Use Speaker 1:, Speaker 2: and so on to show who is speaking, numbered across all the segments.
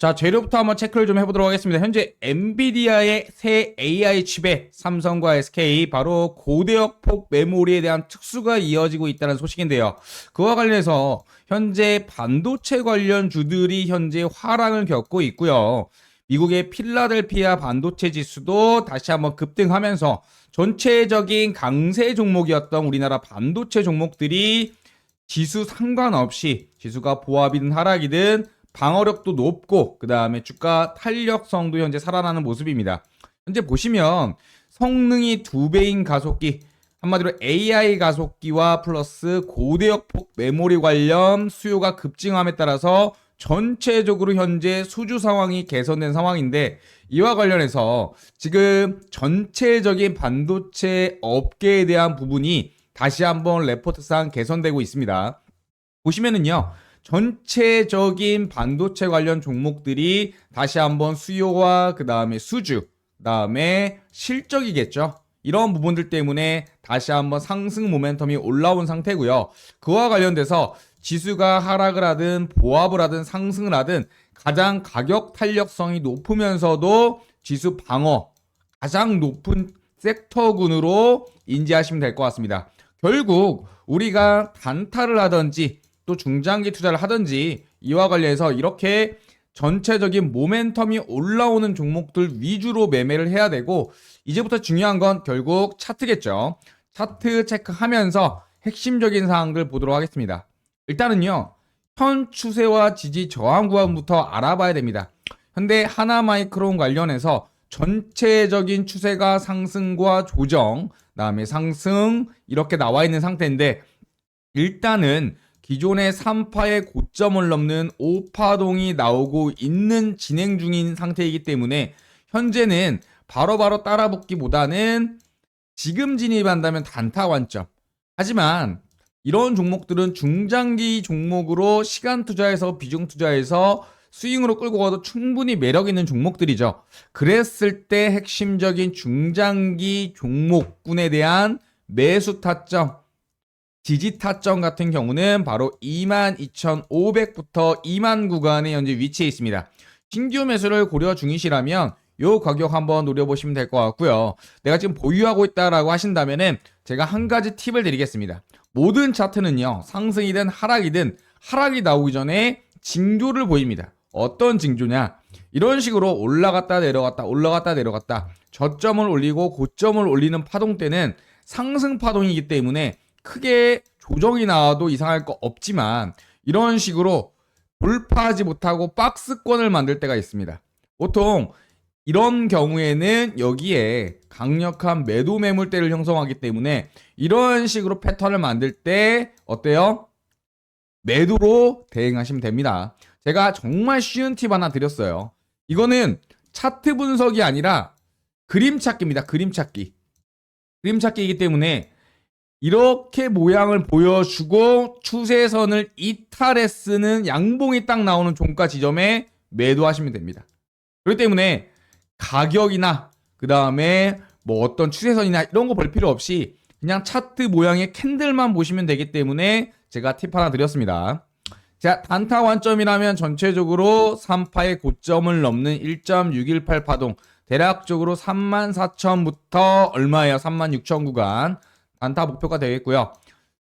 Speaker 1: 자, 재료부터 한번 체크를 좀 해보도록 하겠습니다. 현재 엔비디아의 새 AI 칩에 삼성과 SK 바로 고대역 폭 메모리에 대한 특수가 이어지고 있다는 소식인데요. 그와 관련해서 현재 반도체 관련 주들이 현재 화랑을 겪고 있고요. 미국의 필라델피아 반도체 지수도 다시 한번 급등하면서 전체적인 강세 종목이었던 우리나라 반도체 종목들이 지수 상관없이 지수가 보합이든 하락이든 방어력도 높고 그 다음에 주가 탄력성도 현재 살아나는 모습입니다. 현재 보시면 성능이 두 배인 가속기 한마디로 AI 가속기와 플러스 고대역폭 메모리 관련 수요가 급증함에 따라서 전체적으로 현재 수주 상황이 개선된 상황인데 이와 관련해서 지금 전체적인 반도체 업계에 대한 부분이 다시 한번 레포트상 개선되고 있습니다. 보시면은요. 전체적인 반도체 관련 종목들이 다시 한번 수요와 그 다음에 수주, 그 다음에 실적이겠죠. 이런 부분들 때문에 다시 한번 상승 모멘텀이 올라온 상태고요. 그와 관련돼서 지수가 하락을 하든 보합을 하든 상승을 하든 가장 가격 탄력성이 높으면서도 지수 방어 가장 높은 섹터군으로 인지하시면 될 것 같습니다. 결국 우리가 단타를 하든지 또 중장기 투자를 하든지 이와 관련해서 이렇게 전체적인 모멘텀이 올라오는 종목들 위주로 매매를 해야 되고 이제부터 중요한 건 결국 차트겠죠. 차트 체크하면서 핵심적인 사항들 보도록 하겠습니다. 일단은요. 현 추세와 지지 저항 구간부터 알아봐야 됩니다. 현대 하나마이크론 관련해서 전체적인 추세가 상승과 조정, 그다음에 상승 이렇게 나와 있는 상태인데 일단은 기존의 3파의 고점을 넘는 5파동이 나오고 있는 진행 중인 상태이기 때문에 현재는 바로 바로 따라붙기보다는 지금 진입한다면 단타 관점. 하지만 이런 종목들은 중장기 종목으로 시간 투자해서 비중 투자해서 스윙으로 끌고 가도 충분히 매력 있는 종목들이죠. 그랬을 때 핵심적인 중장기 종목군에 대한 매수 타점, 지지 타점 같은 경우는 바로 22,500부터 2만 구간에 현재 위치해 있습니다. 신규 매수를 고려 중이시라면 요 가격 한번 노려보시면 될 것 같고요. 내가 지금 보유하고 있다라고 하신다면은 제가 한 가지 팁을 드리겠습니다. 모든 차트는요, 상승이든 하락이든 하락이 나오기 전에 징조를 보입니다. 어떤 징조냐? 이런 식으로 올라갔다 내려갔다 올라갔다 내려갔다 저점을 올리고 고점을 올리는 파동 때는 상승 파동이기 때문에 크게 조정이 나와도 이상할 거 없지만 이런 식으로 돌파하지 못하고 박스권을 만들 때가 있습니다. 보통 이런 경우에는 여기에 강력한 매도 매물대를 형성하기 때문에 이런 식으로 패턴을 만들 때 어때요? 매도로 대응하시면 됩니다. 제가 정말 쉬운 팁 하나 드렸어요. 이거는 차트 분석이 아니라 그림 찾기입니다. 그림 찾기. 그림 찾기이기 때문에 이렇게 모양을 보여주고 추세선을 이탈해 쓰는 양봉이 딱 나오는 종가 지점에 매도하시면 됩니다. 그렇기 때문에 가격이나 그 다음에 뭐 어떤 추세선이나 이런 거 볼 필요 없이 그냥 차트 모양의 캔들만 보시면 되기 때문에 제가 팁 하나 드렸습니다. 자, 단타 완점이라면 전체적으로 3파의 고점을 넘는 1.618 파동, 대략적으로 34,000부터 얼마예요? 36,000 구간. 단타 목표가 되겠고요.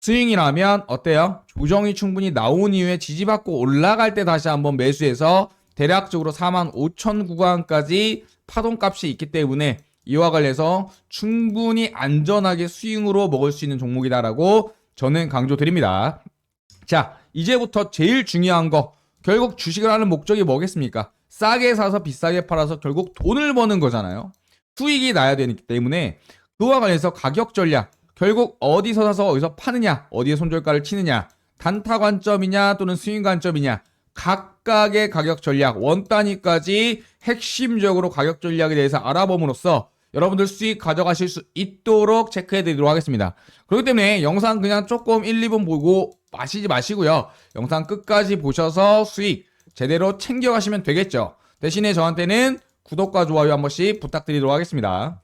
Speaker 1: 스윙이라면 어때요? 조정이 충분히 나온 이후에 지지받고 올라갈 때 다시 한번 매수해서 대략적으로 45,000 구간까지 파동값이 있기 때문에 이와 관련해서 충분히 안전하게 스윙으로 먹을 수 있는 종목이다라고 저는 강조드립니다. 자, 이제부터 제일 중요한 거. 결국 주식을 하는 목적이 뭐겠습니까? 싸게 사서 비싸게 팔아서 결국 돈을 버는 거잖아요. 수익이 나야 되기 때문에 그와 관련해서 가격 전략. 결국 어디서 사서 어디서 파느냐, 어디에 손절가를 치느냐, 단타 관점이냐 또는 스윙 관점이냐, 각각의 가격 전략, 원 단위까지 핵심적으로 가격 전략에 대해서 알아봄으로써 여러분들 수익 가져가실 수 있도록 체크해 드리도록 하겠습니다. 그렇기 때문에 영상 그냥 조금 1, 2분 보고 마시지 마시고요. 영상 끝까지 보셔서 수익 제대로 챙겨가시면 되겠죠. 대신에 저한테는 구독과 좋아요 한 번씩 부탁드리도록 하겠습니다.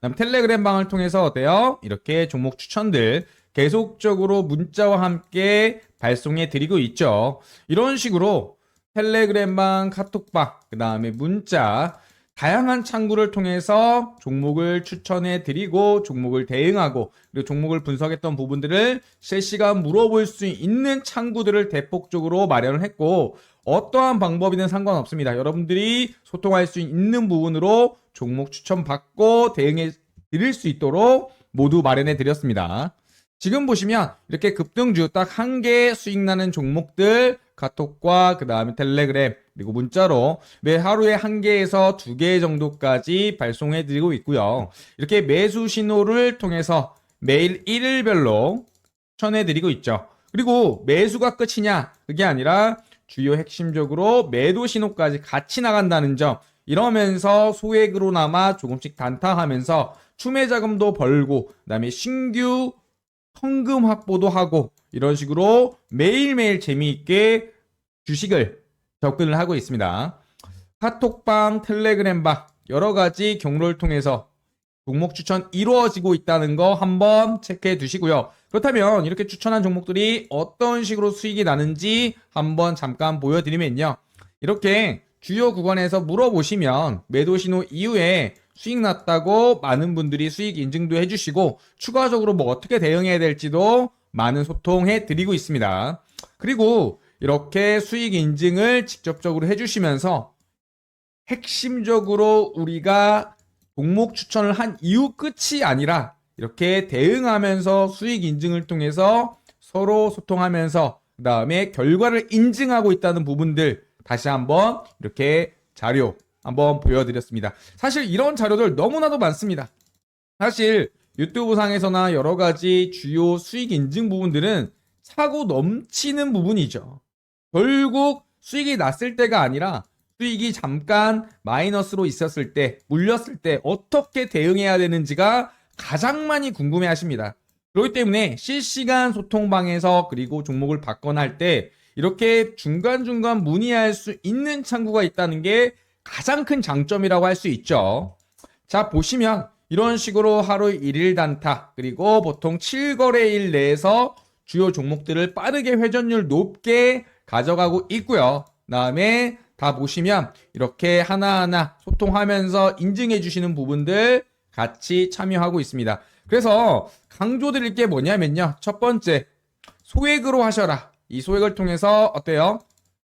Speaker 1: 그 다음 텔레그램 방을 통해서 어때요? 이렇게 종목 추천들 계속적으로 문자와 함께 발송해 드리고 있죠. 이런 식으로 텔레그램방, 카톡방, 그 다음에 문자, 다양한 창구를 통해서 종목을 추천해 드리고 종목을 대응하고 그리고 종목을 분석했던 부분들을 실시간 물어볼 수 있는 창구들을 대폭적으로 마련을 했고 어떠한 방법이든 상관없습니다. 여러분들이 소통할 수 있는 부분으로 종목 추천 받고 대응해 드릴 수 있도록 모두 마련해 드렸습니다. 지금 보시면 이렇게 급등주 딱 한 개 수익 나는 종목들 카톡과 그 다음에 텔레그램 그리고 문자로 매 하루에 한 개에서 두 개 정도까지 발송해 드리고 있고요. 이렇게 매수 신호를 통해서 매일 일일별로 추천해 드리고 있죠. 그리고 매수가 끝이냐? 그게 아니라 주요 핵심적으로 매도 신호까지 같이 나간다는 점. 이러면서 소액으로나마 조금씩 단타하면서 추매 자금도 벌고 그다음에 신규 현금 확보도 하고 이런 식으로 매일매일 재미있게 주식을 접근을 하고 있습니다. 카톡방, 텔레그램방 여러 가지 경로를 통해서 종목 추천 이루어지고 있다는 거 한번 체크해 두시고요. 그렇다면 이렇게 추천한 종목들이 어떤 식으로 수익이 나는지 한번 잠깐 보여드리면요. 이렇게 주요 구간에서 물어보시면 매도 신호 이후에 수익 났다고 많은 분들이 수익 인증도 해주시고 추가적으로 뭐 어떻게 대응해야 될지도 많은 소통해 드리고 있습니다. 그리고 이렇게 수익 인증을 직접적으로 해주시면서 핵심적으로 우리가 종목 추천을 한 이후 끝이 아니라 이렇게 대응하면서 수익 인증을 통해서 서로 소통하면서 그 다음에 결과를 인증하고 있다는 부분들 다시 한번 이렇게 자료 한번 보여드렸습니다. 사실 이런 자료들 너무나도 많습니다. 사실 유튜브 상에서나 여러 가지 주요 수익 인증 부분들은 차고 넘치는 부분이죠. 결국 수익이 났을 때가 아니라 수익이 잠깐 마이너스로 있었을 때, 물렸을 때 어떻게 대응해야 되는지가 가장 많이 궁금해 하십니다. 그렇기 때문에 실시간 소통방에서 그리고 종목을 받거나 할 때 이렇게 중간중간 문의할 수 있는 창구가 있다는 게 가장 큰 장점이라고 할 수 있죠. 자, 보시면 이런 식으로 하루 1일 단타, 그리고 보통 7거래일 내에서 주요 종목들을 빠르게 회전율 높게 가져가고 있고요. 다음에 다 보시면 이렇게 하나하나 소통하면서 인증해 주시는 부분들 같이 참여하고 있습니다. 그래서 강조드릴 게 뭐냐면요. 첫 번째, 소액으로 하셔라. 이 소액을 통해서 어때요?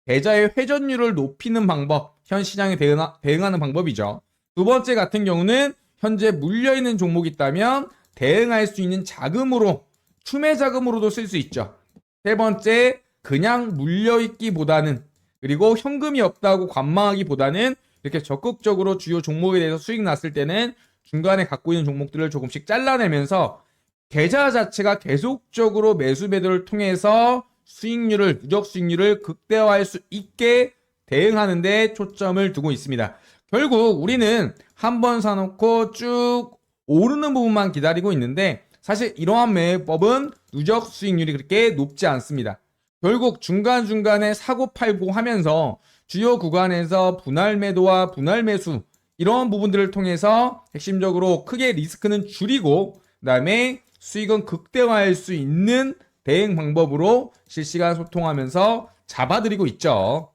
Speaker 1: 계좌의 회전율을 높이는 방법, 현 시장에 대응하, 대응하는 방법이죠. 두 번째 같은 경우는 현재 물려있는 종목이 있다면 대응할 수 있는 자금으로, 추매 자금으로도 쓸 수 있죠. 세 번째, 그냥 물려있기보다는, 그리고 현금이 없다고 관망하기보다는 이렇게 적극적으로 주요 종목에 대해서 수익 났을 때는 중간에 갖고 있는 종목들을 조금씩 잘라내면서 계좌 자체가 계속적으로 매수 매도를 통해서 수익률을 누적 수익률을 극대화할 수 있게 대응하는데 초점을 두고 있습니다. 결국 우리는 한 번 사놓고 쭉 오르는 부분만 기다리고 있는데 사실 이러한 매매법은 누적 수익률이 그렇게 높지 않습니다. 결국 중간중간에 사고 팔고 하면서 주요 구간에서 분할 매도와 분할 매수 이런 부분들을 통해서 핵심적으로 크게 리스크는 줄이고 그다음에 수익은 극대화할 수 있는 대응 방법으로 실시간 소통하면서 잡아드리고 있죠.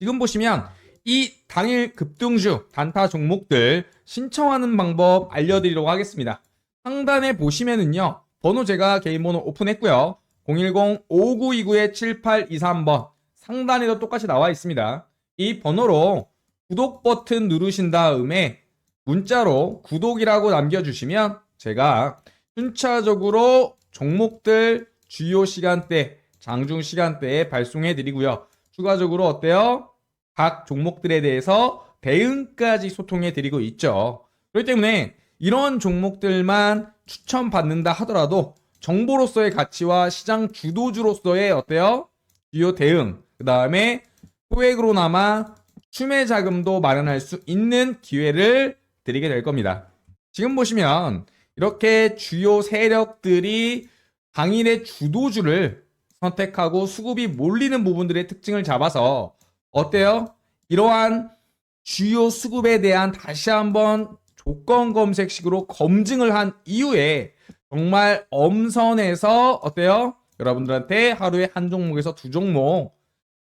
Speaker 1: 지금 보시면 이 당일 급등주 단타 종목들 신청하는 방법 알려드리도록 하겠습니다. 상단에 보시면은요. 번호 제가 개인 번호 오픈했고요. 010-5929-7823번 상단에도 똑같이 나와 있습니다. 이 번호로 구독 버튼 누르신 다음에 문자로 구독이라고 남겨주시면 제가 순차적으로 종목들 주요 시간대, 장중 시간대에 발송해 드리고요. 추가적으로 어때요? 각 종목들에 대해서 대응까지 소통해 드리고 있죠. 그렇기 때문에 이런 종목들만 추천받는다 하더라도 정보로서의 가치와 시장 주도주로서의 어때요? 주요 대응, 그 다음에 소액으로나마 추매 자금도 마련할 수 있는 기회를 드리게 될 겁니다. 지금 보시면 이렇게 주요 세력들이 당일의 주도주를 선택하고 수급이 몰리는 부분들의 특징을 잡아서 어때요? 이러한 주요 수급에 대한 다시 한번 조건 검색식으로 검증을 한 이후에 정말 엄선해서 어때요? 여러분들한테 하루에 한 종목에서 두 종목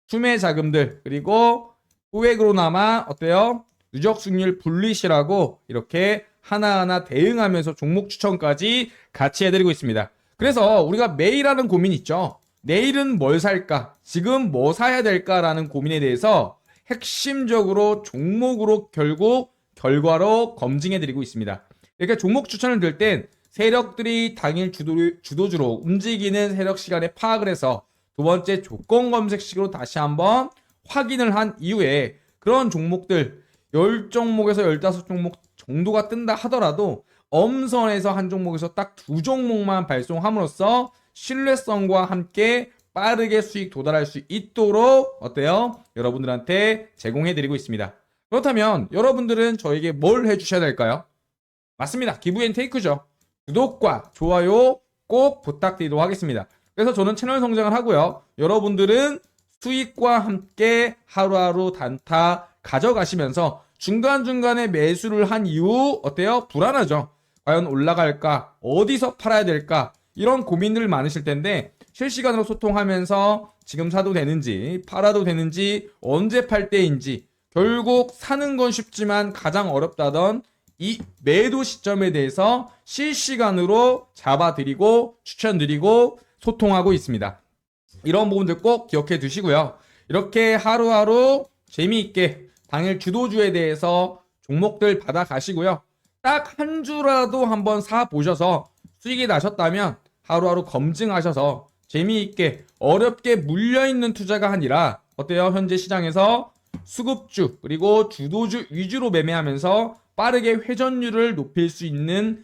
Speaker 1: 추매 자금들 그리고 소액으로나마 어때요? 누적 수익률 분리시라고 이렇게 하나하나 대응하면서 종목 추천까지 같이 해드리고 있습니다. 그래서 우리가 매일 하는 고민 있죠. 내일은 뭘 살까? 지금 뭐 사야 될까라는 고민에 대해서 핵심적으로 종목으로 결국 결과로 검증해 드리고 있습니다. 이렇게 종목 추천을 들 땐 세력들이 당일 주도, 주도주로 움직이는 세력 시간에 파악을 해서 두 번째 조건 검색식으로 다시 한번 확인을 한 이후에 그런 종목들 10종목에서 15종목 정도가 뜬다 하더라도 엄선해서 한 종목에서 딱 두 종목만 발송함으로써 신뢰성과 함께 빠르게 수익 도달할 수 있도록 어때요? 여러분들한테 제공해 드리고 있습니다. 그렇다면 여러분들은 저에게 뭘 해주셔야 될까요? 맞습니다. 기브앤테이크죠. 구독과 좋아요 꼭 부탁드리도록 하겠습니다. 그래서 저는 채널 성장을 하고요. 여러분들은 수익과 함께 하루하루 단타 가져가시면서 중간중간에 매수를 한 이후 어때요? 불안하죠? 과연 올라갈까? 어디서 팔아야 될까? 이런 고민들 많으실 텐데 실시간으로 소통하면서 지금 사도 되는지 팔아도 되는지 언제 팔 때인지 결국 사는 건 쉽지만 가장 어렵다던 이 매도 시점에 대해서 실시간으로 잡아드리고 추천드리고 소통하고 있습니다. 이런 부분들 꼭 기억해 두시고요. 이렇게 하루하루 재미있게 당일 주도주에 대해서 종목들 받아 가시고요. 딱 한 주라도 한번 사 보셔서 수익이 나셨다면 하루하루 검증하셔서 재미있게 어렵게 물려있는 투자가 아니라 어때요? 현재 시장에서 수급주 그리고 주도주 위주로 매매하면서 빠르게 회전율을 높일 수 있는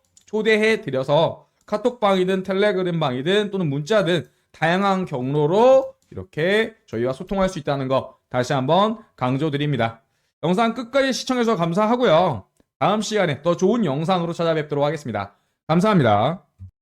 Speaker 1: 초대해 드려서 카톡방이든 텔레그램방이든 또는 문자든 다양한 경로로 이렇게 저희와 소통할 수 있다는 거 다시 한번 강조드립니다. 영상 끝까지 시청해주셔서 감사하고요. 다음 시간에 더 좋은 영상으로 찾아뵙도록 하겠습니다. 감사합니다.